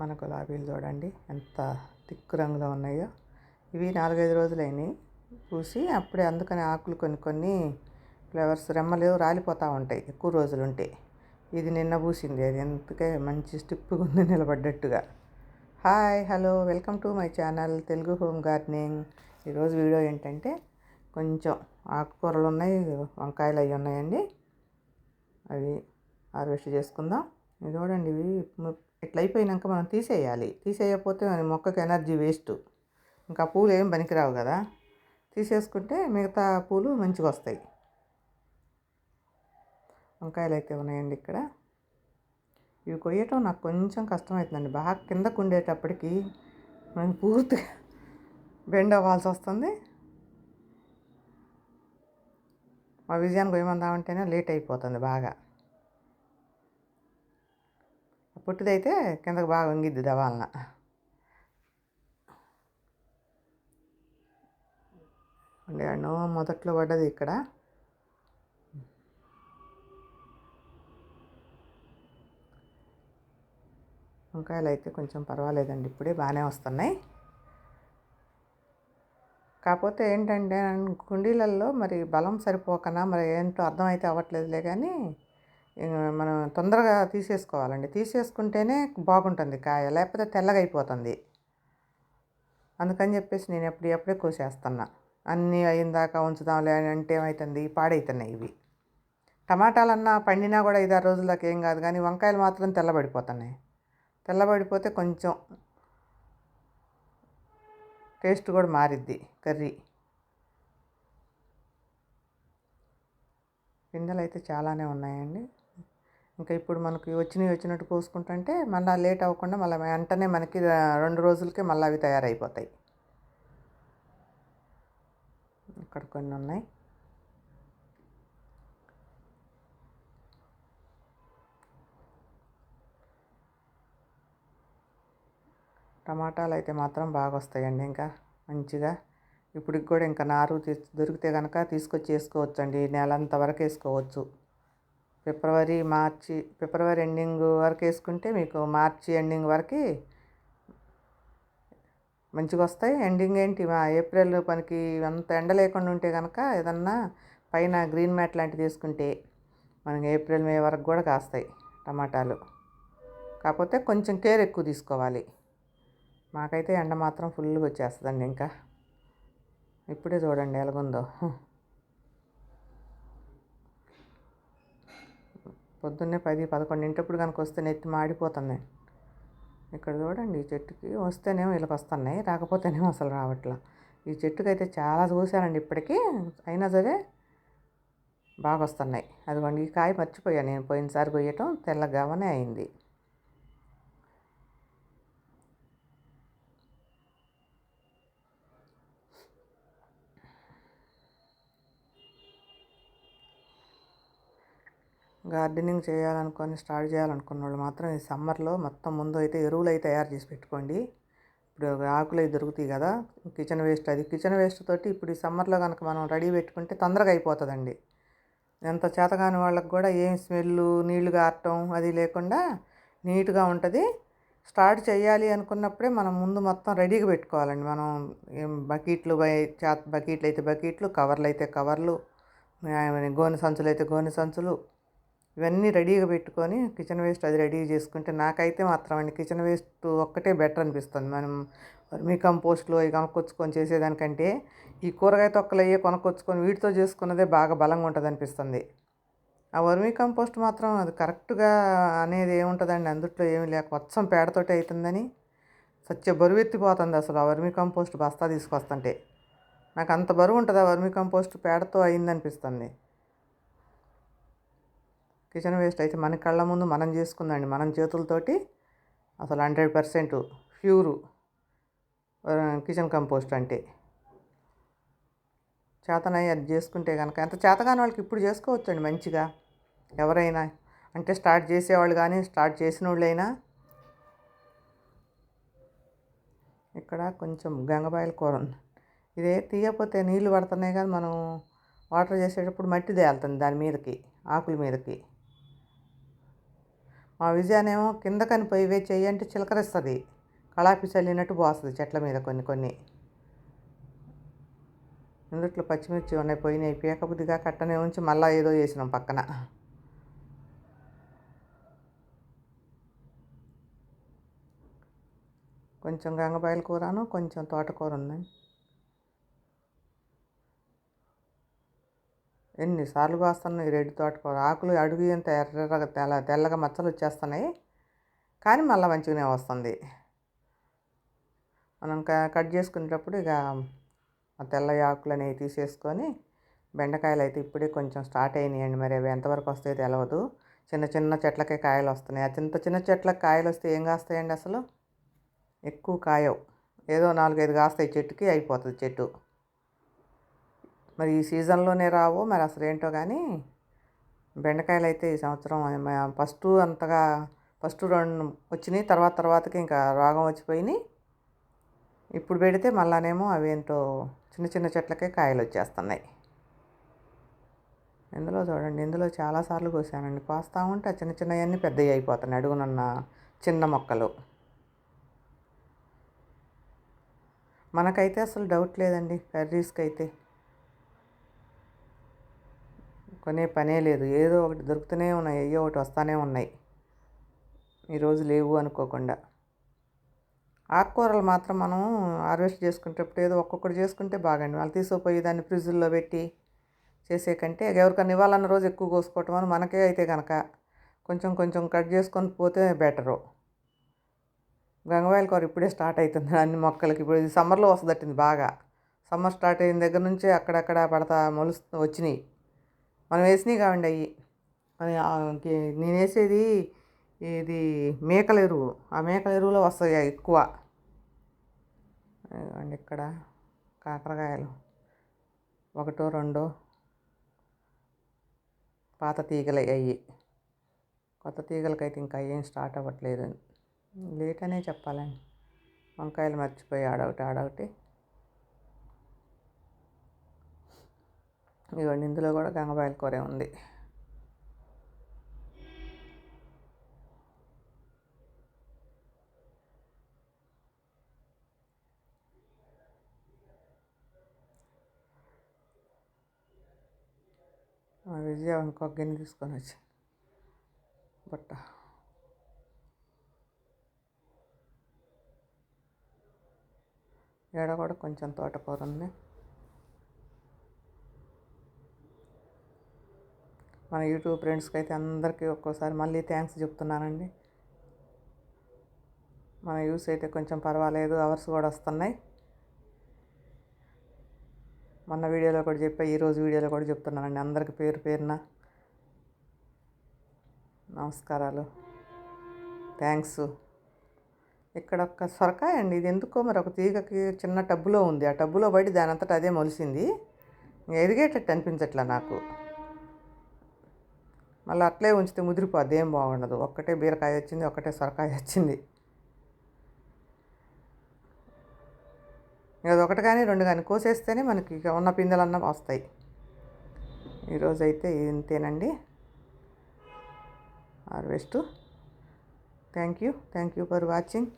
మన గులాబీలు చూడండి ఎంత తిక్కు రంగులో ఉన్నాయో. ఇవి నాలుగైదు రోజులైనాయి. పూసి అప్పుడే అందుకని ఆకులు కొన్ని కొన్ని ఫ్లవర్స్ రెమ్మలు రాలిపోతూ ఉంటాయి ఎక్కువ రోజులు ఉంటే ఇది నిన్న పూసింది అది ఎందుకే మంచి స్టిప్పుగా ఉంది నిలబడ్డట్టుగా. Hi hello welcome to my channel Telugu home gardening. ఈరోజు వీడియో ఏంటంటే కొంచెం ఆకుకూరలు ఉన్నాయి వంకాయలు అవి ఉన్నాయండి. అవి హార్వెస్ట్ చేసుకుందాం. చూడండి ఇవి ఇట్లా అయిపోయినాక మనం తీసేయాలి. తీసేయకపోతే మన మొక్కకి ఎనర్జీ వేస్ట్. ఇంకా పూలు ఏం పనికిరావు కదా. తీసేసుకుంటే మిగతా పూలు మంచిగా వస్తాయి. వంకాయలు అయితే ఉన్నాయండి ఇక్కడ. ఇవి కొయ్యటం నాకు కొంచెం కష్టమవుతుందండి బాగా కిందకు ఉండేటప్పటికి మనం పూర్తిగా బెండ్ అవ్వాల్సి వస్తుంది. మా విజయాన్ని కొయ్యమందామంటేనే లేట్ అయిపోతుంది బాగా. పొట్టిదైతే కిందకు బాగా వంగిద్ది దవాలన ఉండేవాడు మొదట్లో పడ్డది ఇక్కడ. వంకాయలు అయితే కొంచెం పర్వాలేదండి ఇప్పుడే బాగానే వస్తున్నాయి. కాకపోతే ఏంటంటే కుండీలలో మరి బలం సరిపోకనా? మరి ఏంటో అర్థమైతే అవ్వట్లేదులే కానీ మనం తొందరగా తీసేసుకోవాలండి. తీసేసుకుంటేనే బాగుంటుంది కాయ లేకపోతే తెల్లగా అయిపోతుంది. అందుకని చెప్పేసి నేను ఎప్పుడు ఎప్పుడే కోసేస్తున్నా. అన్నీ అయిన దాకా ఉంచుదాంలే అని అంటే ఏమవుతుంది పాడైతున్నాయి ఇవి. టమాటాలన్నా పండినా కూడా ఐదారు రోజుల దాకా ఏం కాదు. కానీ వంకాయలు మాత్రం తెల్లబడిపోతున్నాయి. తెల్లబడిపోతే కొంచెం టేస్ట్ కూడా మారిద్ది కర్రీ. పిందెలు అయితే చాలానే ఉన్నాయండి. ఇంకా ఇప్పుడు మనకి వచ్చినవి వచ్చినట్టు కోసుకుంటుంటే మళ్ళీ లేట్ అవ్వకుండా మళ్ళీ వెంటనే మనకి రెండు రోజులకే మళ్ళీ అవి తయారైపోతాయి. ఇక్కడ కొన్ని ఉన్నాయి. టమాటాలు అయితే మాత్రం బాగా వస్తాయండి ఇంకా మంచిగా. ఇప్పటికి కూడా ఇంకా నారు దొరికితే కనుక తీసుకొచ్చి వేసుకోవచ్చు అండి నెలంత వరకు వేసుకోవచ్చు. ఫిబ్రవరి మార్చి ఫిబ్రవరి ఎండింగ్ వరకు వేసుకుంటే మీకు మార్చి ఎండింగ్ వరకు మంచిగా వస్తాయి. ఎండింగ్ ఏంటి? మా ఏప్రిల్ పనికి అంత ఎండ లేకుండా ఉంటే కనుక ఏదన్నా పైన గ్రీన్ మ్యాట్ లాంటిది తీసుకుంటే మనకి ఏప్రిల్ మే వరకు కూడా కాస్తాయి టమాటాలు. కాకపోతే కొంచెం కేర్ ఎక్కువ తీసుకోవాలి. మాకైతే ఎండ మాత్రం ఫుల్గా వచ్చేస్తుందండి ఇంకా. ఇప్పుడే చూడండి ఎలాగుందో. పొద్దున్నే పది పదకొండింటప్పుడు కనుక వస్తే నెత్తి మాడిపోతుంది ఇక్కడ చూడండి ఈ చెట్టుకి వస్తేనేమో వీళ్ళకి వస్తున్నాయి రాకపోతేనేమో అసలు రావట్లా. ఈ చెట్టుకి అయితే చాలా చూశానండి ఇప్పటికీ అయినా సరే బాగా వస్తున్నాయి అదిగోండి ఈ కాయ మర్చిపోయాను నేను పోయినసారి కొయ్యటం తెల్లగానే అయింది. గార్డెనింగ్ చేయాలనుకొని స్టార్ట్ చేయాలనుకున్న వాళ్ళు మాత్రం ఈ సమ్మర్లో మొత్తం ముందు అయితే ఎరువులు అయితే తయారు చేసి పెట్టుకోండి. ఇప్పుడు ఆకులు అవి దొరుకుతాయి కదా కిచెన్ వేస్ట్ అది. కిచెన్ వేస్ట్ తోటి ఇప్పుడు ఈ సమ్మర్లో కనుక మనం రెడీ పెట్టుకుంటే తొందరగా అయిపోతుందండి. ఎంత చేతగాని వాళ్ళకి కూడా ఏం స్మెల్ నీళ్ళు గారటం అది లేకుండా నీట్గా ఉంటుంది. స్టార్ట్ చేయాలి అనుకున్నప్పుడే మనం ముందు మొత్తం రెడీగా పెట్టుకోవాలండి. మనం ఏం బకెట్లు బై- చేత బకెట్లు అయితే బకెట్లు కవర్లు అయితే కవర్లు గోనె సంచులు అయితే గోనె సంచులు ఇవన్నీ రెడీగా పెట్టుకొని కిచెన్ వేస్ట్ అది రెడీ చేసుకుంటే నాకైతే మాత్రం అండి కిచెన్ వేస్ట్ ఒక్కటే బెటర్ అనిపిస్తుంది. మనం వర్మీ కంపోస్ట్లో ఇవి కొనుక్కొచ్చుకొని చేసేదానికంటే ఈ కూరగాయ తొక్కలు అయ్యే కొనుక్కొచ్చుకొని వీటితో చేసుకున్నదే బాగా బలంగా ఉంటుంది అనిపిస్తుంది. ఆ వర్మీ కంపోస్ట్ మాత్రం అది కరెక్ట్గా అనేది ఏముంటుందండి? అందుట్లో ఏమి లేక మొత్తం పేడతోటి అవుతుందని సత్య బరువు ఎత్తిపోతుంది అసలు ఆ వర్మీ కంపోస్ట్ బస్తా తీసుకొస్తుంటే. నాకు అంత బరువు ఉంటుంది ఆ వర్మీ కంపోస్ట్ పేడతో అయిందనిపిస్తుంది. కిచెన్ వేస్ట్ అయితే మన కళ్ళ ముందు మనం చేసుకుందండి. మనం చేతులతోటి అసలు hundred percent pure kitchen compost అంటే. చేతనయ్యి అది చేసుకుంటే కనుక ఎంత చేతగాని వాళ్ళకి ఇప్పుడు చేసుకోవచ్చండి మంచిగా. ఎవరైనా అంటే స్టార్ట్ చేసేవాళ్ళు కానీ స్టార్ట్ చేసిన వాళ్ళైనా ఇక్కడ కొంచెం గంగబాయల కూర ఉంది. ఇదే తీయకపోతే నీళ్ళు పడుతున్నాయి కానీ మనం వాటర్ చేసేటప్పుడు మట్టి తేలుతుంది దాని మీదకి ఆకుల మీదకి. మా విజయానేమో కింద పోయి వే చెయ్యి అంటే చిలకరిస్తుంది. కళాపి చల్లినట్టు పోస్తుంది చెట్ల మీద కొన్ని కొన్ని. ఇందుట్లో పచ్చిమిర్చి ఉన్నాయి పోయినాయి. పీకబుద్దిగా కట్టనే ఉంచి మళ్ళీ ఏదో వేసినాం పక్కన. కొంచెం గంగబాయల కూరను కొంచెం తోటకూర ఉందండి ఎన్నిసార్లు కాస్తున్నాయి రెడ్ తోటకూర? ఆకులు అడుగు ఎంత ఎర్రగా తెల్ల తెల్లగా మచ్చలు వచ్చేస్తున్నాయి. కానీ మళ్ళీ మంచిగానే వస్తుంది. మనం కట్ చేసుకునేటప్పుడు ఇక ఆ తెల్ల ఆకులు అనేవి తీసేసుకొని బెండకాయలు అయితే ఇప్పుడే కొంచెం స్టార్ట్ అయినాయండి. మరి అవి ఎంతవరకు వస్తాయో తెలియదు చిన్న చిన్న చెట్లకే కాయలు వస్తున్నాయి. ఆ చిన్న చిన్న చెట్లకు కాయలు వస్తే ఏం కాస్తాయండి అసలు? ఎక్కువ కాయవు. ఏదో నాలుగైదు కాస్తాయి చెట్టుకి అయిపోతుంది చెట్టు. మరి ఈ సీజన్లోనే రావు మరి అసలు ఏంటో కానీ బెండకాయలు అయితే ఈ సంవత్సరం ఫస్ట్ అంతగా ఫస్ట్ రెండు వచ్చినాయి తర్వాత తర్వాతకి ఇంకా రోగం వచ్చిపోయినాయి. ఇప్పుడు పెడితే మళ్ళానేమో అవేంటో చిన్న చిన్న చెట్లకే కాయలు వచ్చేస్తున్నాయి. ఇందులో చూడండి ఇందులో చాలాసార్లు కోసానండి. కోస్తా ఉంటే చిన్న చిన్నవన్నీ పెద్దవి అయిపోతున్నాయి అడుగునున్న చిన్న మొక్కలు. మనకైతే అసలు డౌట్ లేదండి కర్రీస్కి అయితే కొనే పనే లేదు. ఏదో ఒకటి దొరుకుతూనే ఉన్నాయి. అయ్యో ఒకటి వస్తూనే ఉన్నాయి. ఈరోజు లేవు అనుకోకుండా. ఆకుకూరలు మాత్రం మనం హార్వెస్ట్ చేసుకునేటప్పుడు ఏదో ఒక్కొక్కటి చేసుకుంటే బాగండి. వాళ్ళు తీసుకుపోయి దాన్ని ఫ్రిడ్జ్లో పెట్టి చేసే కంటే ఎవరికైనా ఇవ్వాలన్న రోజు ఎక్కువ కోసుకోవటం అని మనకే అయితే కనుక కొంచెం కొంచెం కట్ చేసుకొని పోతే బెటరు. గంగవాయల కూర ఇప్పుడే స్టార్ట్ అవుతుంది. అన్ని మొక్కలకి ఇప్పుడు ఇది సమ్మర్లో వస్తుందట్టింది బాగా. సమ్మర్ స్టార్ట్ అయిన దగ్గర నుంచే అక్కడక్కడ పడతా మొలుస్తు వచ్చినాయి. మనం వేసినవి కావండి అవి నేను వేసేది ఇది మేకల ఎరువు. ఆ మేకల ఎరువులో వస్తాయి ఎక్కువ. అండి ఇక్కడ కాకరకాయలు. ఒకటో రెండో పాత తీగలు అయ్యి. కొత్త తీగలకైతే ఇంకా ఏం స్టార్ట్ అవ్వట్లేదు. లేట్ అనే చెప్పాలండి. వంకాయలు మర్చిపోయి ఆడొకటి ఆడొకటి ఇవ్వండి ఇందులో కూడా గంగబాయల కూరే ఉంది. విజయ ఇంకొక గిన్నె తీసుకొని వచ్చి బట్ట. ఏడ కూడా కొంచెం తోటకూర ఉంది. మన యూట్యూబ్ ఫ్రెండ్స్కి అయితే అందరికీ ఒక్కోసారి మళ్ళీ థ్యాంక్స్ చెప్తున్నానండి. మన యూస్ అయితే కొంచెం పర్వాలేదు అవర్స్ కూడా వస్తున్నాయి. మొన్న వీడియోలో కూడా చెప్పా ఈరోజు వీడియోలో కూడా చెప్తున్నానండి అందరికి పేరు పేరున. నమస్కారాలు. థ్యాంక్స్. ఇక్కడ ఒక సొరకాయ అండి ఇది ఎందుకో మరి ఒక తీగకి చిన్న టబ్బులో ఉంది. ఆ టబ్బులో పడి దానంతటా అదే మొలిసింది. ఎదిగేటట్టు అనిపించట్లే నాకు. మళ్ళీ అట్లే ఉంచితే ముదిరిపోద్ది ఏం బాగుండదు. ఒక్కటే బీరకాయ వచ్చింది ఒక్కటే సొరకాయ వచ్చింది. అది ఒకటి కానీ రెండు కానీ కోసేస్తేనే మనకి ఉన్న పిందెలన్నా వస్తాయి. ఈరోజు అయితే ఇంతేనండి. Harvest. Thank you. Thank you for watching.